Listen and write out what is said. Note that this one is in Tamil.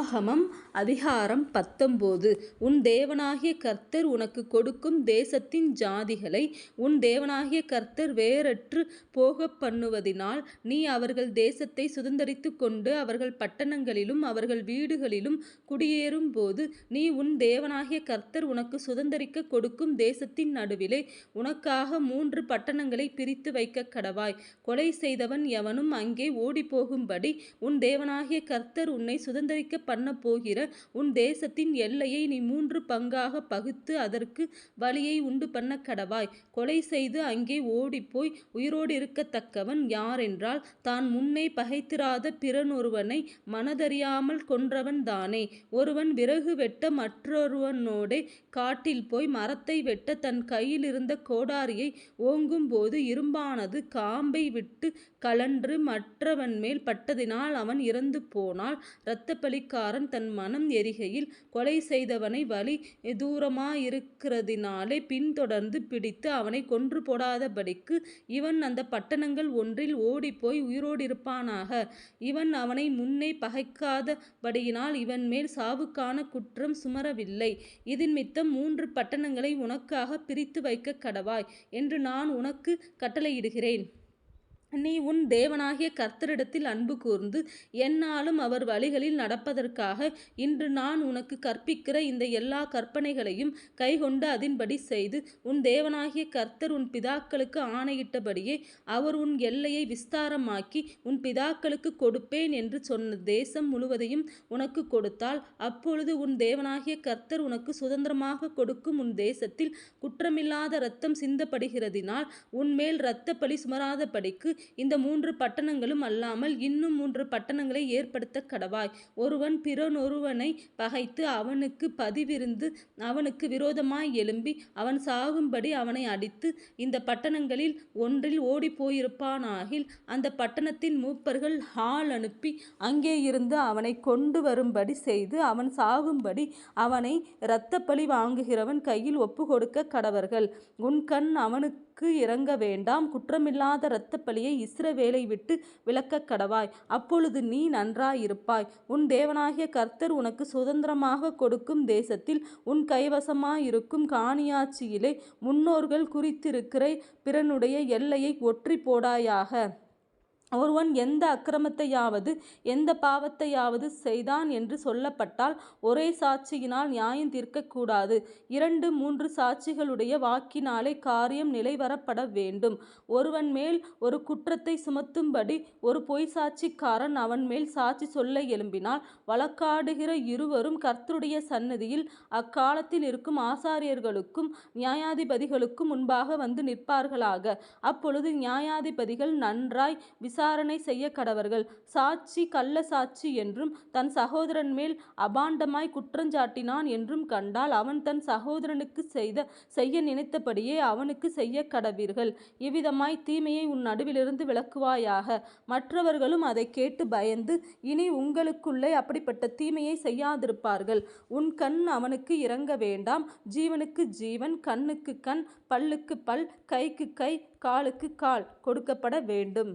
ஆகமம் அதிகாரம் பத்தொம்போது. உன் தேவனாகிய கர்த்தர் உனக்கு கொடுக்கும் தேசத்தின் ஜாதிகளை உன் தேவனாகிய கர்த்தர் வேறற்று போக பண்ணுவதினால் நீ அவர்கள் தேசத்தை சுதந்திரித்து கொண்டு அவர்கள் பட்டணங்களிலும் அவர்கள் வீடுகளிலும் குடியேறும் போது நீ உன் தேவனாகிய கர்த்தர் உனக்கு சுதந்திரிக்க கொடுக்கும் தேசத்தின் நடுவிலே உனக்காக மூன்று பட்டணங்களை பிரித்து வைக்க கடவாய். கொலை செய்தவன் எவனும் அங்கே ஓடிப்போகும்படி உன் தேவனாகிய கர்த்தர் உன்னை உன்னைச் பண்ண பண்ணப்போகிற உன் தேசத்தின் எல்லையை நீ மூன்று பங்காக பகுத்து அதற்கு வழியை உண்டு பண்ண கடவாய் கொலை செய்து அங்கே ஓடிப்போய் உயிரோடிருக்கத்தக்கவன் யாரென்றால் தான் முன்னே பகைத்திராத பிறனொருவனை மனதறியாமல் கொன்றவன்தானே. ஒருவன் விறகு வெட்ட மற்றொருவனோடே காட்டில் போய் மரத்தை வெட்ட தன் கையிலிருந்த ஓங்கும் ஓங்கும்போது இரும்பானது காம்பை விட்டுக் கழன்று மற்றவன்மேல் பட்டதினால் அவன் இறந்து போனால் இறந்துபோனால் இரத்தப்பழிக்காரன் தன் மனம் எரிகையில் கொலை செய்தவனை வலி தூரமாயிருக்கிறதினாலே பின்தொடர்ந்து பிடித்து அவனை கொன்று போடாதபடிக்கு இவன் அந்த பட்டணங்கள் ஒன்றில் ஓடிப்போய் உயிரோடிருப்பானாக. இவன் அவனை முன்னே பகைக்காதபடியினால் இவன்மேல் சாவுக்கான குற்றம் சுமரவில்லை. இதினிமித்தம் மூன்று பட்டணங்களை உனக்காக பிரித்து வைக்கக்கடவாய் என்று நான் உனக்கு கட்டளையிடுகிறேன். நீ உன் தேவனாகிய கர்த்தரிடத்தில் அன்பு கூர்ந்து என்னாலும் அவர் வழிகளில் நடப்பதற்காக இன்று நான் உனக்கு கற்பிக்கிற இந்த எல்லா கற்பனைகளையும் கைகொண்டு அதன்படி செய்து உன் தேவனாகிய கர்த்தர் உன் பிதாக்களுக்கு ஆணையிட்டபடியே அவர் உன் எல்லையை விஸ்தாரமாக்கி உன் பிதாக்களுக்கு கொடுப்பேன் என்று சொன்ன தேசம் முழுவதையும் உனக்கு கொடுத்தால் அப்பொழுது உன் தேவனாகிய கர்த்தர் உனக்கு சுதந்திரமாக கொடுக்கும் உன் தேசத்தில் குற்றமில்லாத இரத்தம் சிந்தப்படுகிறதினால் உன்மேல் இரத்த இரத்தப்பழி சுமராதபடிக்கு இந்த மூன்று பட்டணங்களும் அல்லாமல் இன்னும் மூன்று பட்டணங்களை ஏற்படுத்தக்கடவாய். ஒருவன் பிறனொருவனை பகைத்து அவனுக்கு பதிவிருந்து அவனுக்கு விரோதமாய் எழும்பி அவன் சாகும்படி அவனை அடித்து இந்த பட்டணங்களில் ஒன்றில் ஓடிப்போயிருப்பானாகில் அந்த பட்டணத்தின் மூப்பர்கள் ஹால் அனுப்பி அங்கே இருந்து அவனை கொண்டு வரும்படி செய்து அவன் சாகும்படி அவனை இரத்தப்பழி வாங்குகிறவன் கையில் ஒப்புக்கொடுக்கக் கடவர்கள். உன் கண் அவனுக்கு இறங்க வேண்டாம் குற்றமில்லாத இஸ்ரவேளை விட்டு விலக்கக் கடவாய் அப்பொழுது நீ நன்றாயிருப்பாய். உன் தேவனாகிய கர்த்தர் உனக்கு சுதந்திரமாக கொடுக்கும் தேசத்தில் உன் கைவசமாயிருக்கும் காணியாட்சியிலே முன்னோர்கள் குறித்திருக்கிற பிறனுடைய எல்லையை ஒற்றிப்போடாயாக. ஒருவன் எந்த அக்கிரமத்தையாவது எந்த பாவத்தையாவது செய்தான் என்று சொல்லப்பட்டால் ஒரே சாட்சியினால் நியாயம் தீர்க்கக்கூடாது இரண்டு மூன்று சாட்சிகளுடைய வாக்கினாலே காரியம் நிலைவரப்பட வேண்டும் ஒருவன் மேல் ஒரு குற்றத்தை சுமத்தும்படி ஒரு பொய் சாட்சிக்காரன் அவன் மேல் சாட்சி சொல்ல எழும்பினால் வழக்காடுகிற இருவரும் கர்த்தருடைய சன்னதியில் அக்காலத்தில் இருக்கும் ஆசாரியர்களுக்கும் நியாயாதிபதிகளுக்கும் முன்பாக வந்து நிற்பார்களாக. அப்பொழுது நியாயாதிபதிகள் நன்றாய் விசாரணை செய்ய கடவர்கள் சாட்சி கள்ளச்சாட்சி என்றும் தன் சகோதரன்மேல் அபாண்டமாய் குற்றஞ்சாட்டினான் என்றும் கண்டால் அவன் தன் சகோதரனுக்குச் செய்ய நினைத்தபடியே அவனுக்கு செய்ய கடவீர்கள் இவ்விதமாய் தீமையை உன் நடுவிலிருந்து விளக்குவாயாக மற்றவர்களும் அதைக் கேட்டு பயந்து இனி உங்களுக்குள்ளே அப்படிப்பட்ட தீமையை செய்யாதிருப்பார்கள். உன் கண் அவனுக்கு இறங்க வேண்டாம். ஜீவனுக்கு ஜீவன் கண்ணுக்கு கண் பல்லுக்குப் பல் கைக்கு கை காலுக்கு கால் கொடுக்கப்பட வேண்டும்.